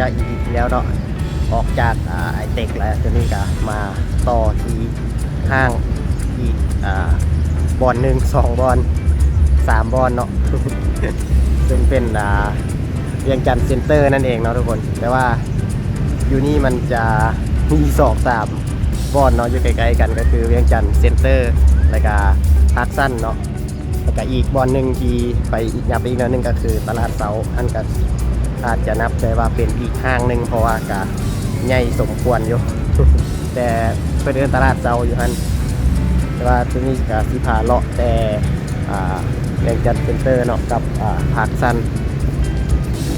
จากอีพีแล้วเนาะออกจากอ่าไอเต็กแล้วตัวนี้ก็มาต่อที่ห้างอีกอ่บอลหนึ่งสองบอลสามบอลเนาะซึ่งเป็นเวียงจันเซ็นเตอร์นั่นเองเนาะทุกคน แต่ว่าอยู่นี่มันจะมีสองสามบอลเนาะอยู่ใกล้ๆกันก็คือเวียงจันเซ็นเตอร์แล้วก็พาร์คสั้นเนาะแล้วก็อีกบอลหนึ่งที่ไปอีกนับไปอีกหนิดนึงก็คือตลาดเสาอันก็ อาจจะนับได้ว่าเป็นอีกห้างหนึ่งเพราะว่ากะใหญ่สมควรอยู่ แต่เพื่อนเดินตลาดเสาอยู่ฮันแต่ว่าที่นี่ก็สิพาเลาะแต่แรงจันทร์เซ็นเตอร์เนาะกับอ่าพาร์คซัน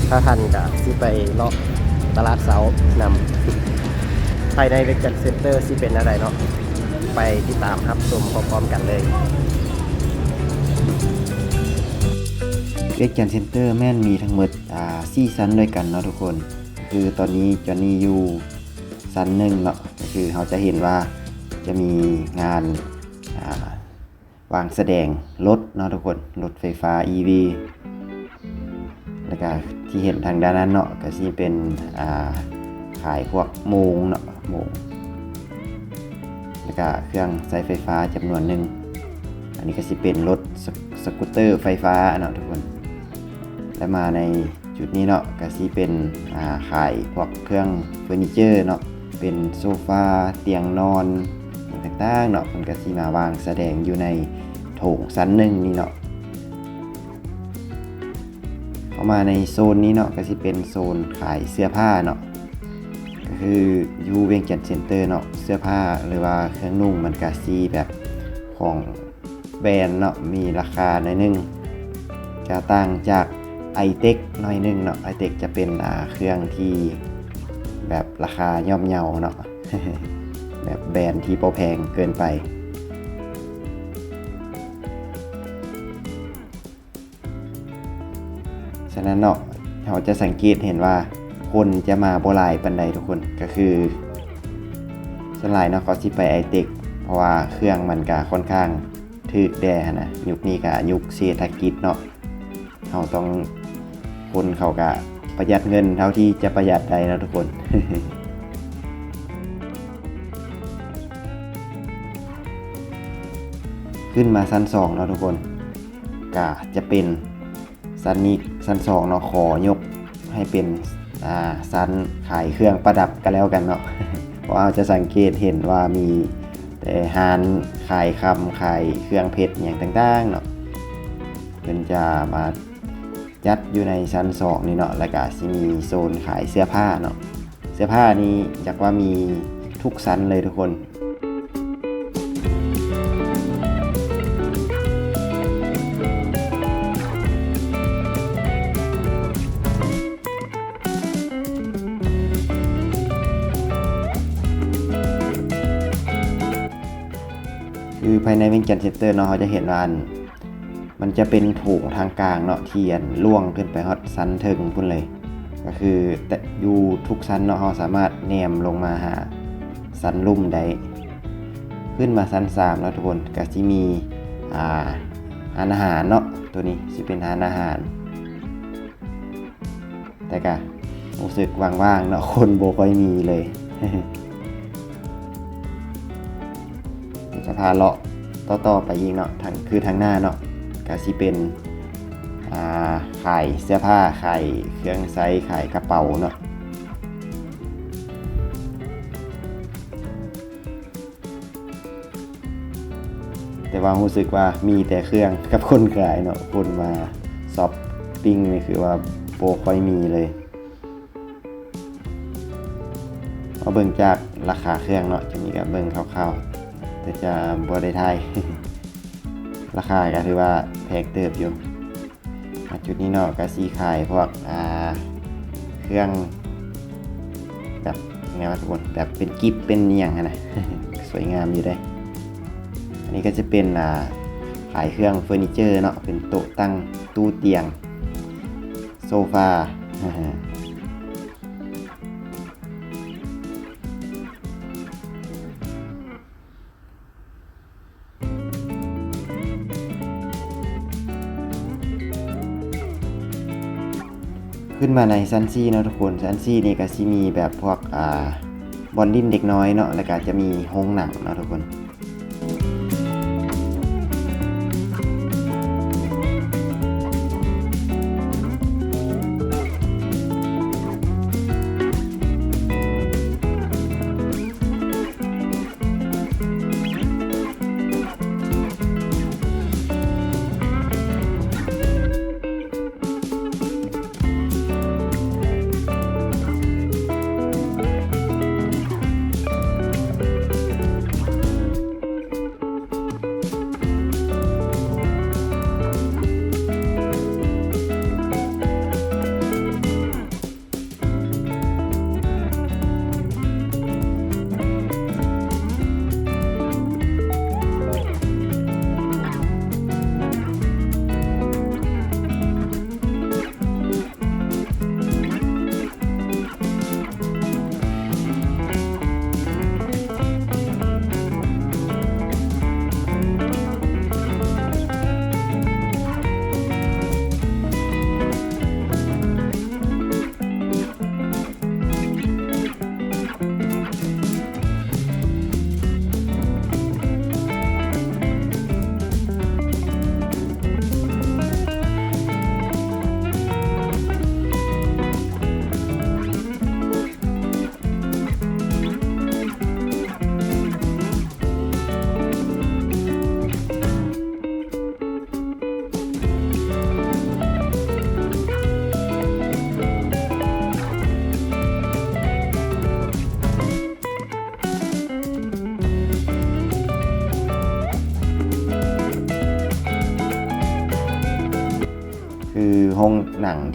ถ้าทันก็สิไปเลาะตลาดเสานำภายในแรงจันทร์เซ็นเตอร์สิเป็นอะไรเนาะไปติดตามครับชมพร้อมๆกันเลย เรียกจันเซนเตอร์แม่นมีทั้งหมดอ่าสี่ซันด้วยกันเนาะทุกคน คือตอนนี้จอนนี่อยู่ซันหนึ่งเนาะก็คือเราจะเห็นว่าจะมีงานอ่าวางแสดงรถเนาะทุกคนรถไฟฟ้า EV แล้วก็ที่เห็นทางด้านนั้นเนาะก็ที่เป็นอ่าขายพวกโมงเนาะโมงแล้วก็เครื่องใช้ไฟฟ้าจำนวนหนึ่งอันนี้ก็สิเป็นรถสสกูตเตอร์ไฟฟ้าเนาะทุกคน และมาในจุดนี้เนาะก็สิเป็นอ่าขายพวกเครื่องเฟอร์นิเจอร์เนาะเป็นโซฟาเตียงนอนอย่างต่างๆเนาะมันก็สิมาวางแสดงอยู่ในโถงชั้นหนึ่งนี่เนาะเข้ามาในโซนนี้เนาะก็สิเป็นโซนขายเสื้อผ้าเนาะก็คืออยูเวียงจันทน์เซ็นเตอร์เนาะเสื้อผ้าหรือว่าเครื่องนุ่งมันก็สีแบบของแบรนด์เนาะมีราคาหน่อยหนึงจะต่างจาก เทคหน่อยนึงเนาะไอเทคจะเป็นเครื่องที่แบบราคาย่อมเยาเนาะแบบแบรนด์ที่โปรแพงเกินไป ฉะนั้นเนาะเราจะสังเกตเห็นว่าคนจะมาโบหลายปันใดทุกคนก็คือสลายเนาะเขาสิไปไอเทคเพราะว่าเครื่องมันก็ค่อนข้างถึกแดนะยุคนี้ก็ยุคเศรษฐกิจเนาะเราต้อง คนเขาก็ประหยัดเงินเท่าที่จะประหยัดได้นะทุกคน ขึ้นมาชั้นสองเนาะทุกคนก็จะเป็นชั้นนี้ชั้นสองเนาะขอยกให้เป็นอ่าชั้นขายเครื่องประดับกันแล้วกันเนาะเพราะเราจะสังเกตเห็นว่ามีแต่ฮานขายคำขายเครื่องเพชรอย่างต่างๆเนาะเพิ่นจะมา ยัดอยู่ในชั้นสองนี่เนาะแล้วก็สิมีโซนขายเสื้อผ้าเนาะเสื้อผ้านี้อยากว่ามีทุกชั้นเลยทุกคนคือภายในเวงจันทน์เซ็นเตอร์เนาะเขาจะเห็นว่าอัน มันจะเป็นโถงทางกลางเนาะเที่อันล่วงขึ้นไปฮอดซันเทิงพุ่นเลย ก็คือแต่อยู่ทุกซันเนาะเขาสามารถแนมลงมาหาซันลุ่มได้ขึ้นมาซันสามแล้วทุกคนก็จะมีอ่าอาหารเนาะตัวนี้จะเป็นร้านอาหาร แต่ก็รู้สึกว่างๆเนาะคนโบค่อยมีเลยเดี๋ยจะพาเลาะต่อๆไปยิงเนาะทางคือทางหน้าเนาะ ก็สิเป็นขายเสื้อผ้าขายเครื่องไซส์ขายกระเป๋าเนาะแต่ว่ารู้สึกว่ามีแต่เครื่องกับคนขายเนาะคนมาซอปปิ้งนี่คือว่าโปรค่อยมีเลยเอาเบิ่งจากราคาเครื่องเนาะจะมีกับเบิ่งคร่าวๆแต่จะบริไทาย ราคาก็ถือว่าแพงเติบอยู่จุดนี้เนาะก็สีขายพวกอ่าเครื่องแบบไงวะทุกคนแบบเป็นกิฟเป็นอย่างนะสวยงามอยู่ได้ อันนี้ก็จะเป็นอ่าขายเครื่องเฟอร์นิเจอร์เนาะเป็นโต๊ะตั้งตู้เตียงโซฟา ขึ้นมาในซันซี่นะทุกคนซันซี่นี่ก็สิมีแบบพวกอ่าบอลดินเด็กน้อยเนาะแล้วก็จะมีโรงหนังเนาะทุกคน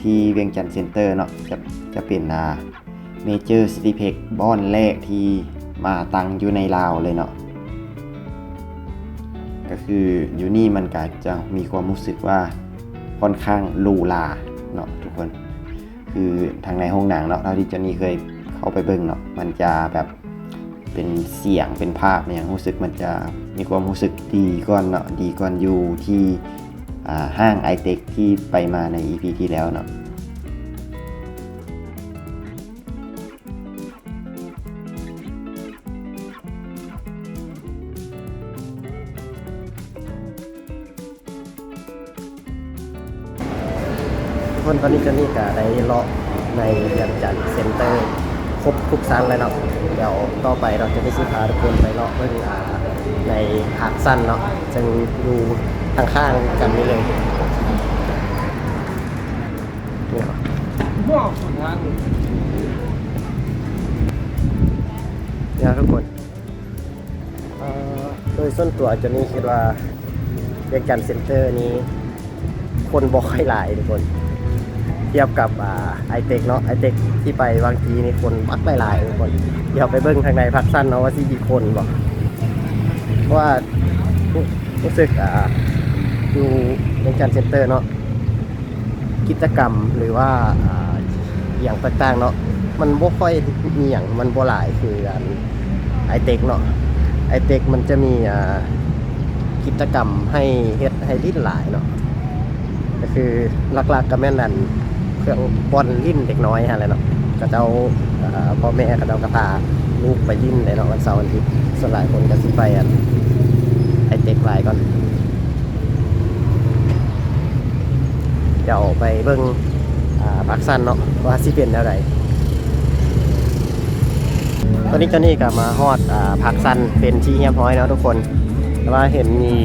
ที่เวียงจันทร์เซ็นเตอร์เนาะจะจะเป็นอ่าเมเจอร์ซิตี้เพกบอนแรกที่มาตั้งอยู่ในลาวเลยเนาะก็คืออยู่นี่มันก็จะมีความรู้สึกว่าค่อนข้างหรูหราเนาะทุกคน คือทางในห้องหนังเนาะเท่าที่เจนนี่เคยเข้าไปเบิ่งเนาะมันจะแบบเป็นเสียงเป็นภาพเนี่ยรู้สึกมันจะมีความรู้สึกดีก่อนเนาะดีก่อนอยู่ที่ ห้างไอเทที่ไปมาใน EP ที่แล้วเนาะคนตอนนี้จนนี่ก็ได้เลาะในกันจันเซ็นเตอร์ครบทุกซันแล้วเนาะเดี๋ยวต่อไปเราจะได้สิพาทุกคนไปเลาะเพิ่งอ่าในหาดสั้นเนาะจึงอยู่ ข้างๆกันนี่เลยเนี่ยนี่ทุกคนโดยส่วนตัวเจนนี่คิดว่าเรียกกันเซ็นเตอร์นี้ คนบอกให้หลายทุกคน เทียบกับไอเทคเนาะไอเทคที่ไปบางทีนี่คนมักหลายทุกคน เดี๋ยวไปเบิ้งทางในพักสั้นเนาะว่าสิกี่คนบอกว่ารู้สึกอ่า อยู่ในการเซ็นเตอร์เนาะกิจกรรมหรือว่าอ่าอย่างต่างๆเนาะมันบ่ค่อยมีอย่างมันบ่หลายคืออันไอเทคเนาะไอเทคมันจะมีกิจกรรมให้เฮ็ดให้ลิ้นหลายเนาะก็คือหลักๆก็แม่นนั่นเครื่องบอลลิ้นเด็กน้อยอะไรเนาะก็เจ้าเอ่อพ่อแม่ก็เจ้ากระพาลูกไปลิ้นในเนาะวันเสาร์วันอาทิตย์ส่วนหลายคนก็สิไปอันไอเต็กไลายก่อน จะออกไปเบิ่งอ่าปักสั้นเนาะว่าสิเป็นแนวใดตอนนี้เจ้านี่ก็มาฮอดผักสั้นเป็นที่เฮียบร้อยแล้วทุกคนแต่ว่าเห็นมี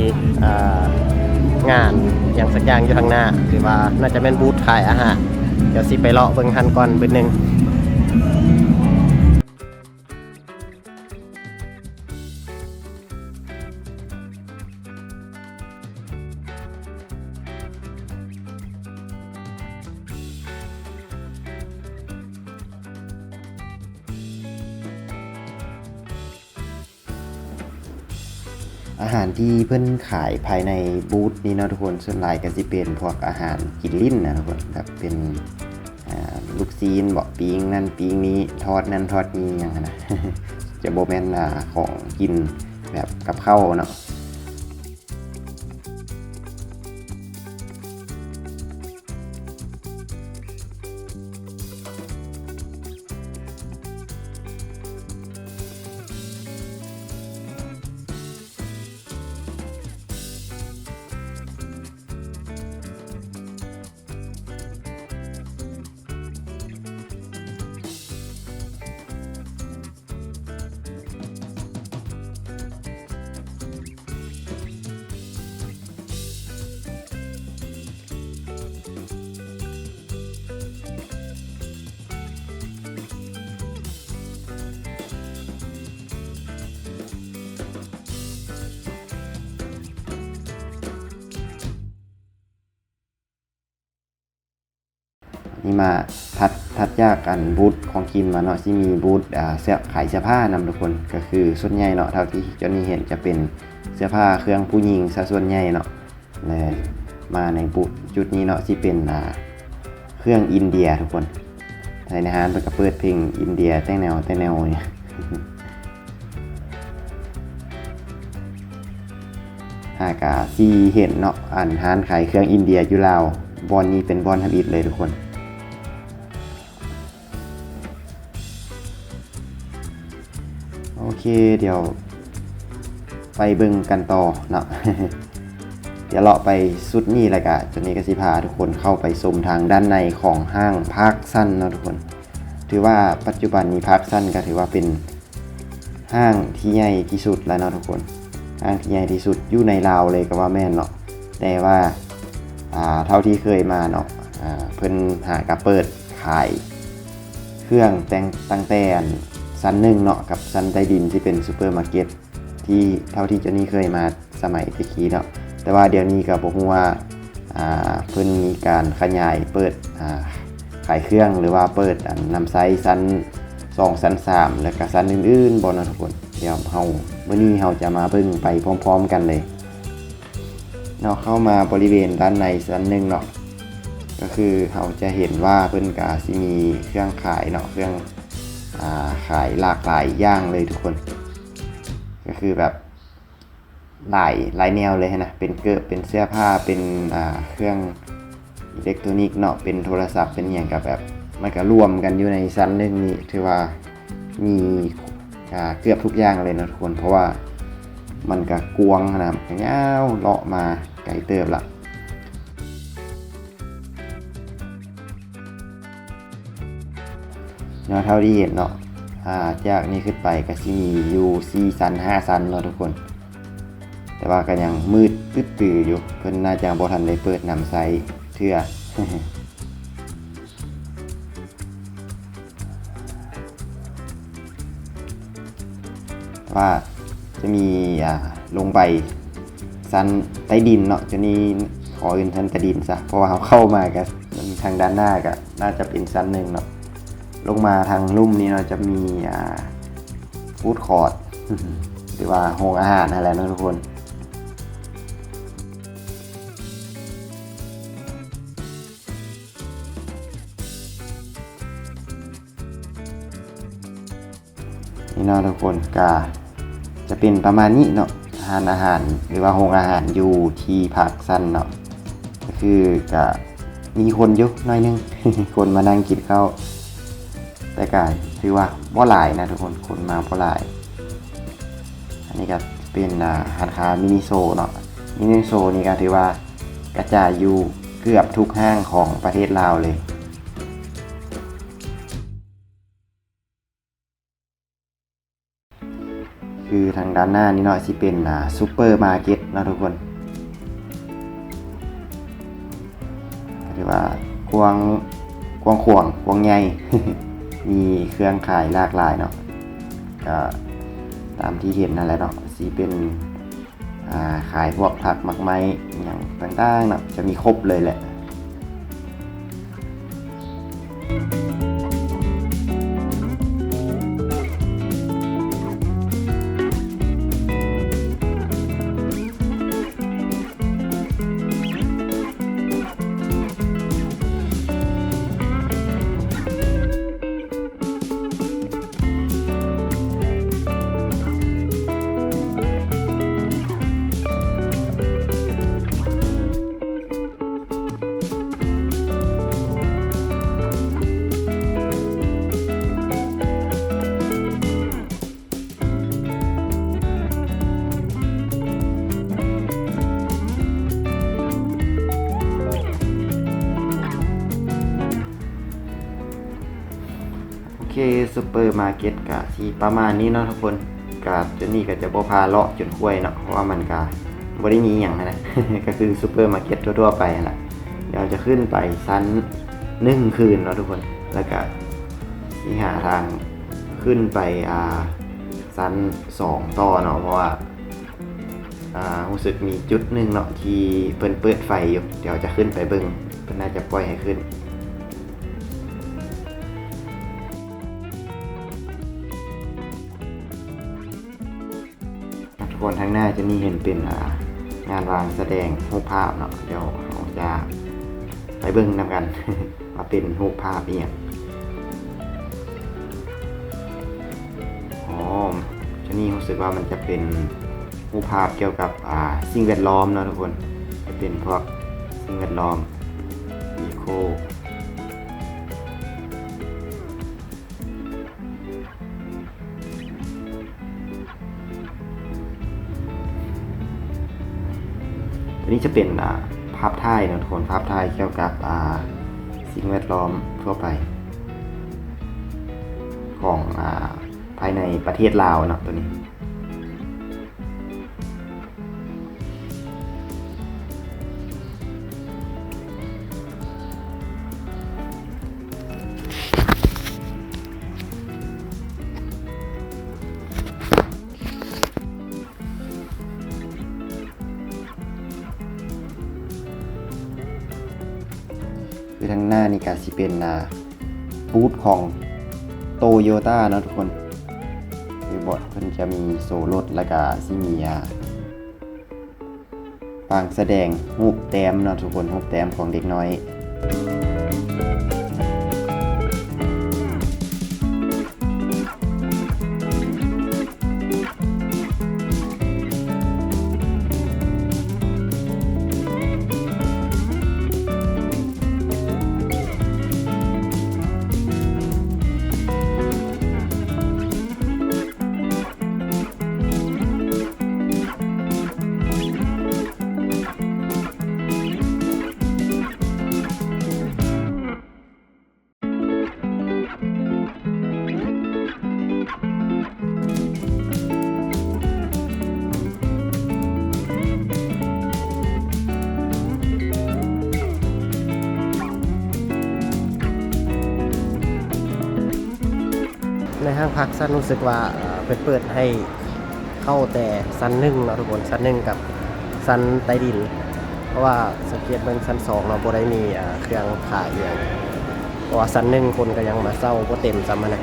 งานอย่างสักอย่างอยู่ทางหน้า คือว่าน่าจะเป็นบูธขายอาหารเดี๋ยวสิไปเลาะเบิ่งทันก่อนเบิ่งหนึ่ง อาหารที่เพื่อนขายภายในบูธนี้นะทุกคนส่วนใหญ่ก็สิเป็นพวกอาหารกินลิ้นนะทุกคนแบบเป็นลูกซีนเบาปิงนั่นปิงนี้ทอดนั่นทอดนี้อย่างนะจะโบแมน่าของกินแบบกับข้าวเนาะ มาทัดทัดจากกันบูธของกินมาเนาะที่มีบูธอ่าเสื้อขายเสื้อผ้านำทุกคนก็คือส่วนใหญ่เนาะเท่าที่เจนนี่เห็นจะเป็นเสื้อผ้าเครื่องผู้หญิงซะส่วนใหญ่เนาะเลยมาในบูธจุดนี้เนาะที่เป็นอ่าเครื่องอินเดียทุกคนในในฮานเป็นก็เปิดเพลงอินเดียแต่แนวแต่แนวเนี่ยหากาซีเห็นเนาะอ่านร้านขายเครื่องอินเดียอยู่ลาวบอนนี้เป็นบอนทำอิดเลยทุกคน เคเดี๋ยว ไปเบิ่งกันต่อเนาะเดี๋ยวเลาะไปสุดนี่แหละกะจนนี้ก็สิพาทุกคนเข้าไปชมทางด้านในของห้างพาร์คสั้นเนาะทุกคน ถือว่าปัจจุบันนี้พาร์คสั้นก็ถือว่าเป็นห้างที่ใหญ่ที่สุดแล้วเนาะทุกคน ห้างที่ใหญ่ที่สุดอยู่ในลาวเลยก็ว่าแม่นเนาะ แต่ว่าเท่าที่เคยมาเนาะเพิ่นหากระเปิดขาย เครื่องแต่งตั้งแต่ อันซันหนึ่งเนาะกับซันใต้ดินที่เป็นซูเปอร์มาร์เก็ตที่เท่าที่เจ้านี่เคยมาสมัยตะกี้เนาะแต่ว่าเดี๋ยวนี้ก็บอกว่าอ่าเพิ่นมีการขยายเปิดขายเครื่องหรือว่าเปิดนำไซส์ซันสองซันสามแล้วก็ซันอื่นๆบนนะทุกคนเดี๋ยวเฮาเมื่อนี้เฮาจะมาเบิ่งไปพร้อม ๆ กันเลยเนาะเข้ามาบริเวณด้านในซันหนึ่งเนาะก็คือเราจะเห็นว่าเพิ่นกาสิมีเครื่องขายเนาะเครื่อง ขายหลากหลายอย่างเลยทุกคน ก็คือแบบหลายหลายแนวเลยนะ เป็นเกิบเป็นเสื้อผ้า เป็นเครื่องอิเล็กทรอนิกส์เนาะ เป็นโทรศัพท์ เป็นอย่างกับแบบมันก็รวมกันอยู่ในชั้นหนึงนี้ ถือว่ามีาเกือบทุกอย่างเลยนะทุกคน เพราะว่ามันก็กวงนะยาวเลาะมาไกลเติบละ เนาะเท่าที่เห็นเนาะอ่าจากนี้ขึ้นไปก็สิมีอยู่4ซัน5ซันเนาะทุกคน แต่ว่าก็ยังมืดตึ๊ดตื่ออยู่เพิ่นน่าจะบ่ทันได้เปิดนำไซเทื่อว่าจะมีอ่าลงไปซันใต้ดินเนาะจะนี่ขออื่นทันใต้ดินซะเพราะว่าเขาเข้ามาก็ทางด้านหน้าก็น่าจะเป็นซันหนึ่งเนาะ ลงมาทางลุ่มนี้เราจะมีฟู้ดคอร์ t หรือว่าโรงอาหารอะไรนะทุกคนนี่เนาะทุกคนก็จะเป็นประมาณนี้เนาะทานอาหารหรือว่าโรงอาหารอยู่ที่พักสั้นเนาะก็คือก็มีคนเยอะหน่อยนึงคนมานั่งกินข้าว แต่ก็ถือว่าบ่หลายนะทุกคนคนมาบ่หลาย อันนี้ก็เป็นอ่าร้านคามินิโซเนาะมินิโซนี่ก็ถือว่ากระจายอยู่เกือบทุกห้างของประเทศลาวเลยคือทางด้านหน้านี่เนาะสิเป็นอ่าซูเปอร์มาร์เก็ตเนาะทุกคนถือว่ากวางกวางขวางกวางใหญ่ มีเครื่องขายหลากหลายเนาะก็ตามที่เห็นนั่นแหละเนาะสีเป็นาขายพวกผักมักไม้อย่างต่างๆเนาะจะมีครบเลยแหละโอ ซูเปอร์มาร์เก็ตกะที่ประมาณนี้เนาะทุกคนกะจนนี่ก็จะบ่พาเลาะจนคุ้ยเนาะเพราะว่ามันกะบ่ได้มีอย่างนะ ก็คือซูเปอร์มาร์เก็ตทั่วๆไปนั่นแหละเดี๋ยวจะขึ้นไปชั้นหนึ่งคืนเนาะทุกคนแล้วก็ที่หาทางขึ้นไปอ่าชั้นสองต่อเนาะเพราะว่าอ่ารู้สึกมีจุดหนึ่งเนาะที่เพิ่นเปิดไฟอยู่เดี๋ยวจะขึ้นไปเบิ่งเพิ่นน่าจะปล่อยให้ขึ้น หน้าจะมีเห็นเป็นงานวางแสดงรูปภาพเนาะเดี๋ยวเราจะไปเบิ่งนำกันว่าเป็นรูปภาพเนี่ยอ๋อชนี่รู้สึกว่ามันจะเป็นรูปภาพเกี่ยวกับอ่าสิ่งแวดล้อมเนาะทุกคน จะเป็นพวกสิ่งแวดล้อมอีโค อันนี้จะเป็นภาพถ่ายนะทุกคนภาพถ่ายเกี่ยวกับสิ่งแวดล้อมทั่วไป ของอภายในประเทศลาวเนาะตัวนี้ สิเป็นนาบูธของโตโยต้านะทุกคนคือบอร์ดเพิ่นจะมีโซรถและกาซิมียาปางแสดงรูปแต้มเนาะทุกคนรูปแต้มของเด็กน้อยางพักสั้นรู้สึกว่าเป็นเปิดให้เข้าแต่สั้นหนึ่งเนาะทุกคนสั้นหนึ่งกับสั้นใต้ดิน เพราะว่าสังเกตเบื้องสั้นสองเราบ่ได้มีเครื่องขายอย่างเพราะว่าสั้นหนึ่งคนก็ยังมาเศร้าก็เต็มซ้ำนะ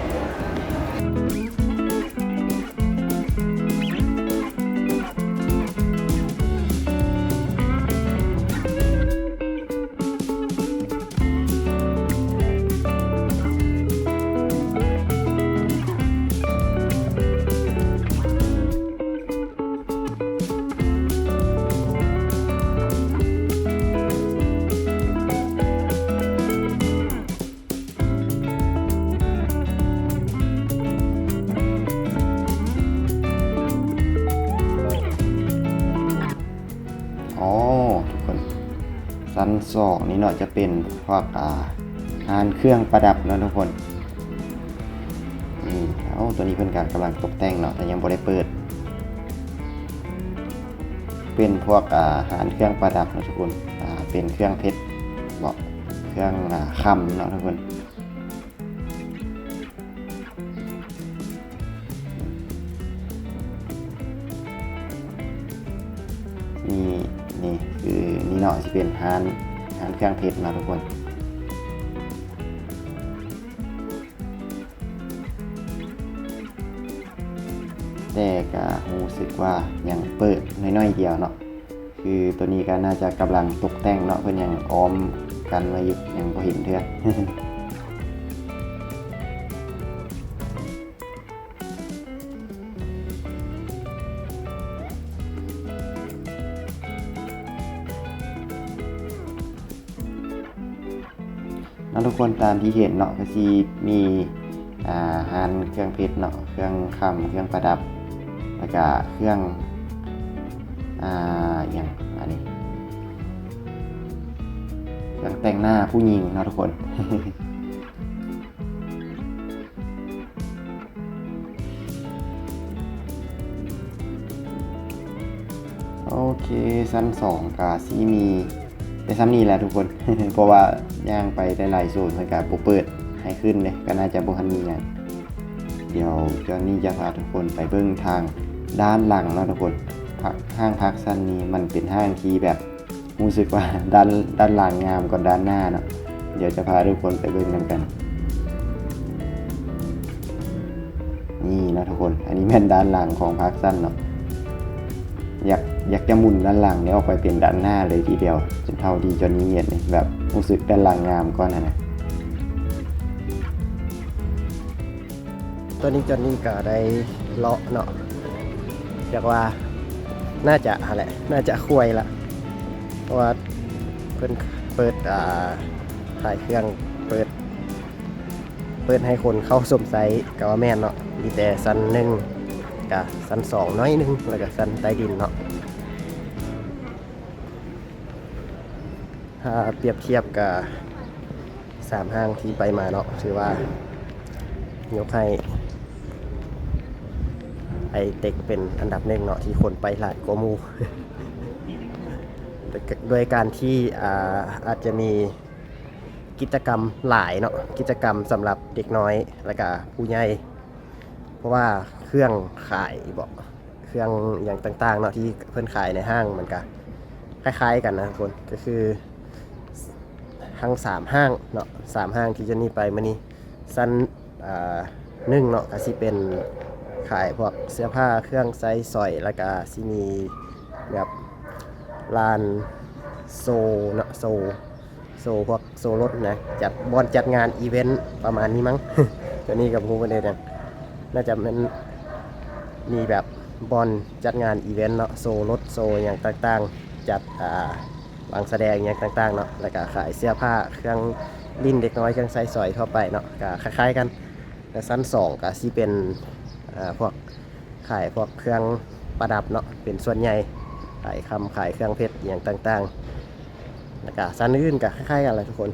ซันสองนี่เนาะจะเป็นพวกอ่างานเครื่องประดับเนาะทุกคนนี่เอ้าตัวนี้เพิ่นการกำลังตกแต่งเนาะแต่ยังบ่ได้เปิด เป็นพวกอ่าหารเครื่องประดับเนาะทุกคนอ่าเป็นเครื่องเพชรบาะเครื่องอ่าคำเนาะทุกคนนี่ นี่คือนี่เนาะจะเป็นฮานฮานเครื่องเพชรเนาะทุกคนแต่ก็รู้สึกว่ายังเปิดน้อยๆเดียวเนาะคือตัวนี้ก็น่าจะกำลังตกแต่งเนาะเพื่อนยังอ้อมกันไว้อยู่ยังพอเห็นเทื่อ ตามที่เห็นเนาะก็สิมีอ่าฮานเครื่องเพชรเนาะเครื่องคำเครื่องประดับ แล้วก็เครื่องอ่าอย่างอันนี้เครื่องแต่งหน้าผู้หญิงเนาะทุกคนโอเคสั้นสองกาซีมี แต่ซ้ำนี้แหละทุกคน เพราะว่าย่างไปได้หลายโซนเพื่อนกับเปิดให้ขึ้นเลยก็น่าจะบุคันมีอย่างเดี๋ยวเจ้านี่จะพาทุกคนไปเบิ้องทางด้านหลังนะทุกคนห้างพักสั้นนี้มันเป็นห้างที่แบบรู้สึกว่าด้านด้านหลังงามกว่าด้านหน้าเนาะเดี๋ยวจะพาทุกคนไปเบิ้องกันกัน นี่นะทุกคน อันนี้เป็นด้านหลังของพักสั้นเนาะ อยากอยากจะหมุนด้านหลังเนี่ยออกไปเป็นด้านหน้าเลยทีเดียวจนเท่าดีจนนี้เห็นนี่แบบรู้สึกด้านหลังงามก่อนนะนะตัวนี้จนนี่ก็ได้เลาะเนาะเรียกว่าน่าจะอะไรน่าจะคุยละเพราะว่าเพิ่นเปิดอ่าขายเครื่องเปิด เปิดให้คนเข้าสมไซต์กับว่าแม่นเนาะมีแต่ซันหนึ่ง กับซันสองน้อยหนึงแล้วก็ซันใต้ดินเนาะถ้าเปรียบเทียบกับสามห้างที่ไปมาเนาะถือว่ายกให้ไอเต็กเป็นอันดับหนึ่งเนาะที่คนไปหลายกว่ามูแต่ก็โดยการที่อาอาจจะมีกิจกรรมหลายเนาะกิจกรรมสำหรับเด็กน้อยและก็ผู้ใหญ่ เพราะว่าเครื่องขายบอกเครื่องอย่างต่างๆเนาะที่เพื่อนขายในห้างมันก็คล้ายๆกันนะทุกคนก็คือทั้งสามห้างเนาะสามห้างที่จะนี่ไปมื่อนี้สั้นหนึ่งเนาะก็สิเป็นขายพวกเสื้อผ้าเครื่องไซส์สอยแล้วก็สิมีแบบลานโซเนาะโซโซพวกโซรถนะจัดบอลจัดงานอีเวนต์ประมาณนี้มั้งตัวนี้กับพูประเด็นย น่าจะมันมีแบบบอลจัดงานอีเวนต์เนาะโซรถโซอย่างต่างๆ จัดอ่าบางแสดงอย่างต่างๆเนาะแล้วก็ขายเสื้อผ้าเครื่องลิ้นเด็กน้อยเครื่องไซส์สอยทั่วไปเนาะก็คล้ายๆกันแต่สั้นสองก็สิเป็นอ่าพวกขายพวกเครื่องประดับเนาะเป็นส่วนใหญ่ขายคำขายเครื่องเพชรอย่างต่างๆแล้วก็ซันอื่นก็คล้ายๆกันเลยทุกคน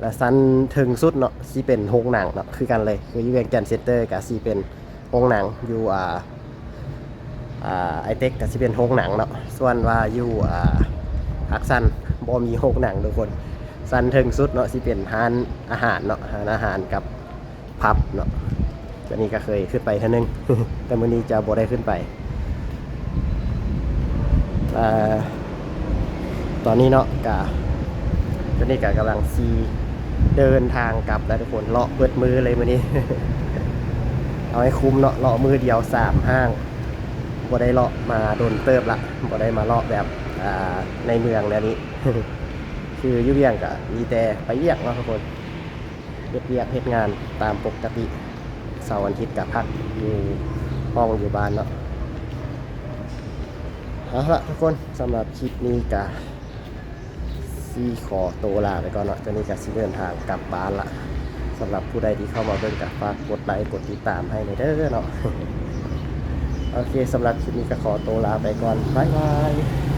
แล้วซันถึงสุดเนาะซีเป็นโรงหนังเนาะคือกันเลยคืออยูเวียงจันเซ็นเตอร์กับซีเป็นโรงหนังอยู่อ่าอ่าไอเต็กกับซีเป็นโรงหนังเนาะส่วนว่าอยู่อ่าอักซันบอมีโรงหนังทุกคนซันถึงสุดเนาะซีเป็นร้านอาหารเนาะร้านอาหารกับพับเนาะตัวนี้ก็เคยขึ้นไปท่านึง แต่มื้อนี้จะบ่ได้ขึ้นไปอ่ตอนนี้เนาะกะตอนนี้กะกำลังซี เดินทางกลับแล้วทุกคนเลาะเบิดมือเลยมื้อนี้ เอาให้คุ้มเนาะเลาะมือเดียวสามห้างบ่ได้เลาะมาโดนเติบละบ่ได้มาเลาะแบบในเมืองแล้วนี้คือยุ่เวียงกะมีแต่ไปเรียกเนาะทุกคนเฮ็ดเรียกเฮ็ดงานตามปกติเสาร์อาทิตย์กับพักอยู่ห้องอยู่บ้านเนาะเอาละทุกคนสำหรับคลิปนี้กะ ซีขอตัวลาไปก่อนเนาะตอนนี้กะซีเดินทางกลับบ้านละสำหรับผู้ใดที่เข้ามาเบิ่งกะฝากกดไลค์กดติดตามให้ในอยเด้อเนาะโอเคสำหรับคลิปนี้ก็ขอตัวลาไปก่อนบ๊ายบาย